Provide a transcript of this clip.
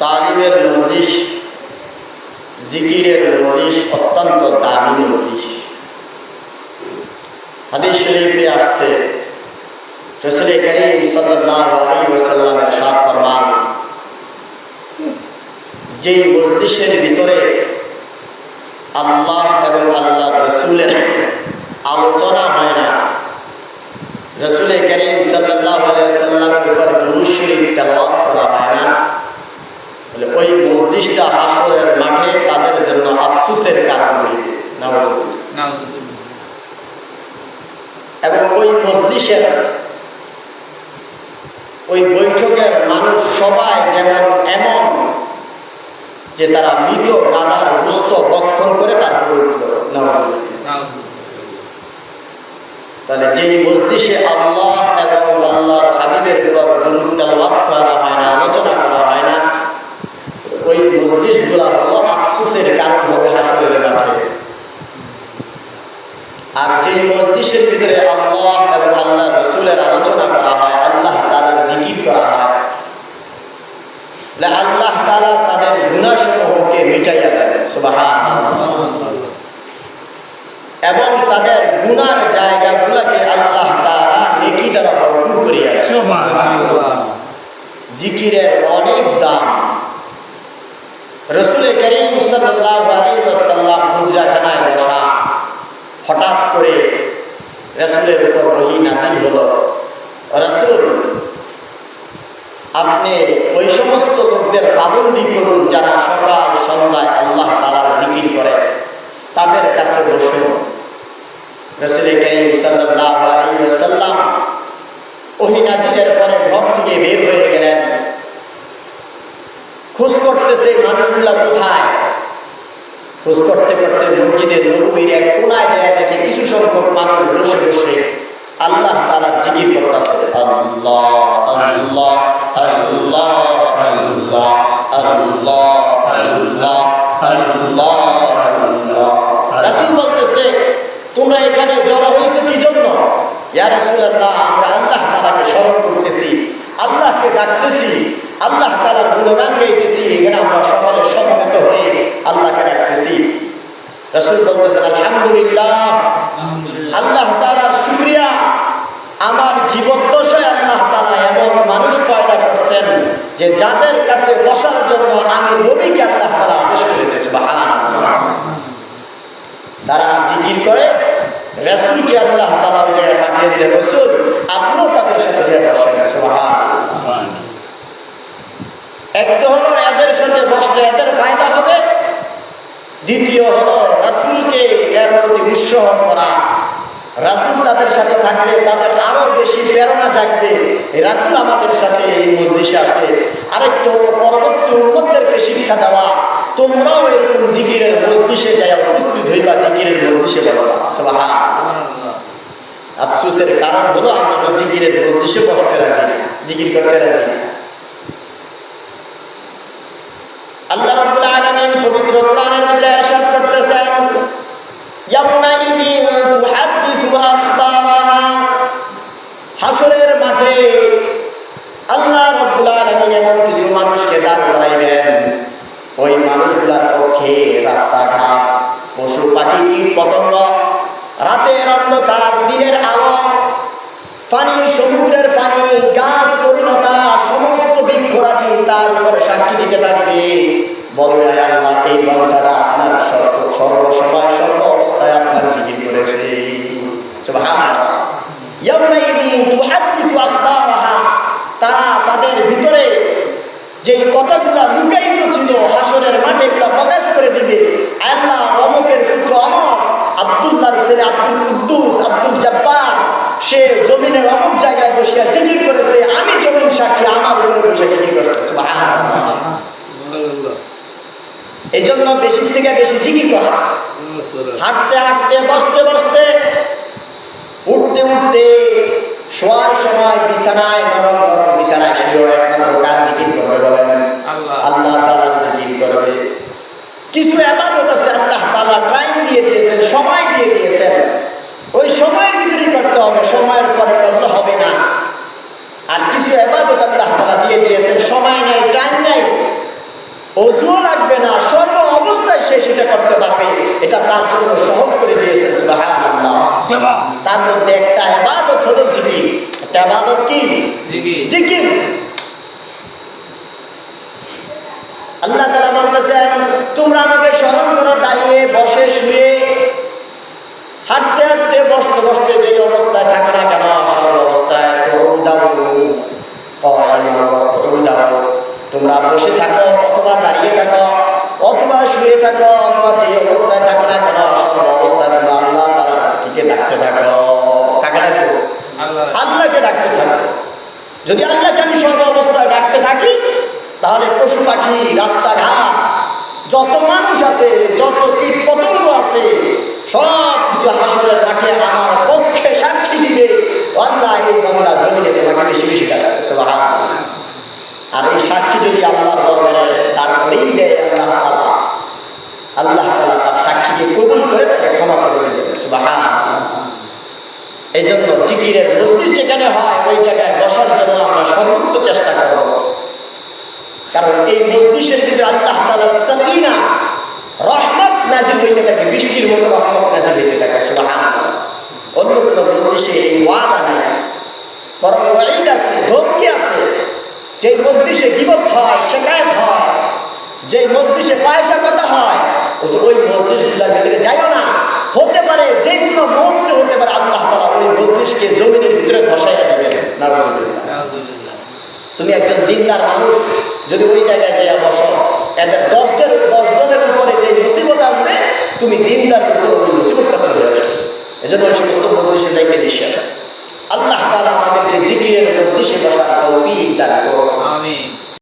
তালিমের মজলিস জিকিরের মজলিস অত্যন্ত দামি মজলিস হাদিস শরীফে আসছে, রসুল করিম সাল্লাল্লাহু আলাইহি ওয়াসাল্লাম ارشاد ফরমান যে মজলিসের ভিতরে আল্লাহ রসুলের আলোচনা হয় না রসুল করিম সাল্লাল্লাহু আলাইহি ওয়াসাল্লামের উপর দুরূদ শরীফ তেলাওয়াত করা হয় না বলে ওই মজলিসটা হাসরের মাঠে তাদের জন্য আফসোসের কারণ হইবে নাউজুবিল্লাহ এবং ওই ওই বৈঠকের মানুষ সবাই যেমন এমন যে তারা মৃত গাদার বুস্ত রক্ষণ করে তারপর তাহলে যেই মজলিসে আল্লাহ এবং আল্লাহর হাবিবের উপর দরুদ তেলাওয়াত করা হয় না, আলোচনা করা হয় না, ওই মজলিসগুলা হলো আফসোসের কারণ হবে হাসরের মাঠে আর যে মজলিসের ভিতরে আল্লাহ এবং আল্লাহ রসুলের আলোচনা করা হয় আল্লাহ তাদের জিকির করা হয় আল্লাহ তালা তাদের গুণাসমূহকে মিটাইয়া দেন সুবাহান এবং তাদের গুনার জায়গাগুলোকে আল্লাহ তাআলা নেকি দ্বারা ভরপুর করিয়া জিকিরের অনেক দাম। রসুল করিম সাল্লাল্লাহু আলাইহি ওয়াসাল্লাম হুজরাখানায় বসা হঠাৎ করে রসুলের উপর বহি নাজিল হলো। রসুল, আপনি ওই সমস্ত লোকদের পাবন্দি করুন যারা সকাল সন্ধ্যায় আল্লাহ তালার জিকির করে। তাদের কাছে বসুন। রসুল করিম ওয়াসাল্লাম ওহি নাজিলের পরে ঘর থেকে বের হয়ে গেলেন। খোঁজ করতেছে মানুষগুলা কোথায়? খোঁজ করতে করতে মসজিদের নবীর এক কোনায় যায় দেখে কিছু সংখ্যক মানুষ বসে বসে আল্লাহ তালার জিকির করতেছে। আল্লাহ আল্লাহ আল্লাহ আল্লাহ আল্লাহ আল্লাহ আল্লাহ আল্লাহ রাসূল বলতেছে, তোমরা এখানে জড়ো হয়েছো কি জন্য ইয়া রাসূলুল্লাহ, আমরা আল্লাহ তাআলাকে স্মরণ করতেছি, আল্লাহকে ডাকতেছি আল্লাহ তাআলার গুণগান গাইতেছি এখানে আমরা সকলে সমবেত হয়ে আল্লাহকে ডাকতেছি। রাসূল বলতেছেন আলহামদুলিল্লাহ। আল্লাহ তাআলার শুকরিয়া। আমার জীবদ্দশায় আল্লাহ তালা এমন মানুষ পয়দা করছেন যে যাদের কাছে বসার জন্য আমি নবীকে আল্লাহ তাআলা আদেশ করেছে তারা জিকির করে রসুলকে আল্লাহ তালা ওই জায়গায় পাঠিয়ে দিলেন রসুল আপনিও তাদের সাথে যে বসেন সুবহান এক তো হলো এদের সাথে বসলে এদের ফায়দা হবে, দ্বিতীয় হলো রাসুলকে এর প্রতি উৎসাহ করা। রাসুল তাদের সাথে থাকলে তাদের আরও বেশি প্রেরণা জাগবে। রাসুল আমাদের সাথে এই মজলিসে আসে। আরেকটু হলো পরবর্তী উন্মতদেরকে শিক্ষা দেওয়া। তোমরাও এরকম জিকিরের মজলিসে যাই উপস্থিত হইবা, জিকিরের মজলিসে বলবা আফসোসের কারণ হলো আমরা তো জিকিরের মজলিসে বসতে রাজি জিকির করতে রাজি। আল্লাহ রাব্বুল আলামিন পবিত্র কোরআনের মধ্যে ইরশাদ করতেছেন ইয়াউমাইদিন তুহাদ্দিসু আখবারাহা হাসরের মাঠে আল্লাহ রাব্বুল আলামিন এমন কিছু মানুষকে দাঁড় করাইবেন। ওই মানুষগুলার পক্ষে রাস্তাঘাট, পশু পাখি কীট পতঙ্গ রাতের অন্ধকার, দিনের আলো, পানি সমুদ্রের তারা তাদের ভিতরে যেই কথাগুলা লুকায়িত ছিল হাসরের মাঠে এগুলা প্রকাশ করে দিবে। আল্লাহ অমকের পুত্র অমর আব্দুল্লাহর ছেলে আব্দুল কুদ্দুস আব্দুল জব্বার সে জমিনের অমুক জায়গায় বসিয়া জিকির করেছে আমি জমিন সাক্ষী আমার উপরে বসে জিকির করছে সুবহানাল্লাহ। এই জন্য বেশি থেকে বেশি জিকির করা। হাঁটতে হাঁটতে বসতে বসতে উঠতে উঠতে শোয়ার সময় বিছানায় নরম নরম বিছানায় শুয়েও একমাত্র কার জিকির করবে বলেন? আল্লাহ। তালার জিকির করবে। কিছু এবাদত আছে আল্লাহ তালা টাইম দিয়ে দিয়েছেন সময় দিয়ে দিয়েছেন। ওই সময়ের ভিতরেই করতে হবে সময়ের পরে করলে হবে না। আর কিছু এবাদত আল্লাহ তালা দিয়ে দিয়েছেন সময় নাই টাইম নাই। অজুও লাগবে না সর্ব অবস্থায় সে সেটা করতে পারবে। এটা তার জন্য সহজ করে দিয়েছেন সুবহানাল্লাহ। তার মধ্যে একটা আবাদত হলো জিকির। একটা আবাদত কি? জিকির। আল্লাহ তাআলা বলতেছেন তোমরা আমাকে স্মরণ করো দাঁড়িয়ে বসে শুয়ে হাঁটতে হাঁটতে বসতে বসতে যে অবস্থায় থাকে না কেন সব অবস্থায় তোমরা বসে থাকো অথবা দাঁড়িয়ে থাকো অথবা শুয়ে থাকো অথবা যে অবস্থায় থাকো না কেন সব অবস্থায় তোমরা আল্লাহ কে ডাকতে থাকো? কাকে ডাকবো? আল্লাহকে ডাকতে থাকো। যদি আল্লাহকে আমি সর্ব অবস্থায় ডাকতে থাকি তাহলে পশু পাখি রাস্তাঘাট যত মানুষ আছে যত কীট পতঙ্গ আছে সব কিছু হাসরের মাঠে আমার পক্ষে সাক্ষী দিবে। আল্লাহ এই বান্দা জমিনে তোমাকে বেশি বেশি ডাকছে আর এই সাক্ষী যদি আল্লাহর দরবারে দাঁড় করেই দেয় আল্লাহ তালা আল্লাহ তালা তার সাক্ষীকে কবুল করে তাকে ক্ষমা করে দেবেন সুবহানাল্লাহ। এই জন্য জিকিরের মসজিদ যেখানে হয়, ওই জায়গায় বসার জন্য আমরা সর্বোচ্চ চেষ্টা করব। কারণ এই মসজিদের ভিতরে আল্লাহ তালার সাকিনা, রহমত নাজিল হইতে থাকে, বৃষ্টির মতো রহমত নাজিল হইতে থাকে, সুবহানাল্লাহ। অন্য কোনো মসজিদে এই ওয়াদা নেই। বরং ওয়াইদ আছে, ধমকি আছে। যে মসজিদে গিবত হয় শেখায়ত হয় যে মসজিদে পয়সা কথা হয়, ওই মসজিদগুলোর ভিতরে যাইও না। যে কোনো হতে পারে, আল্লাহ তালা ওই মসজিদকে জমিনের ভিতরে ধসাইয়া দেবেন। তুমি একজন দিনদার মানুষ, যদি ওই জায়গায় যাইয়া বসো এদের দশ জনের উপরে যে মুসিবত আসবে, তুমি দিনদার উপরে ওই মুসিবতটা চলে আসবে। এজন্য ওই সমস্ত মজলিসে যাইতে নিষেধ। আল্লাহ তাআলা আমাদেরকে জিকিরের মজলিসে বসার তৌফিক দান করুন। আমিন।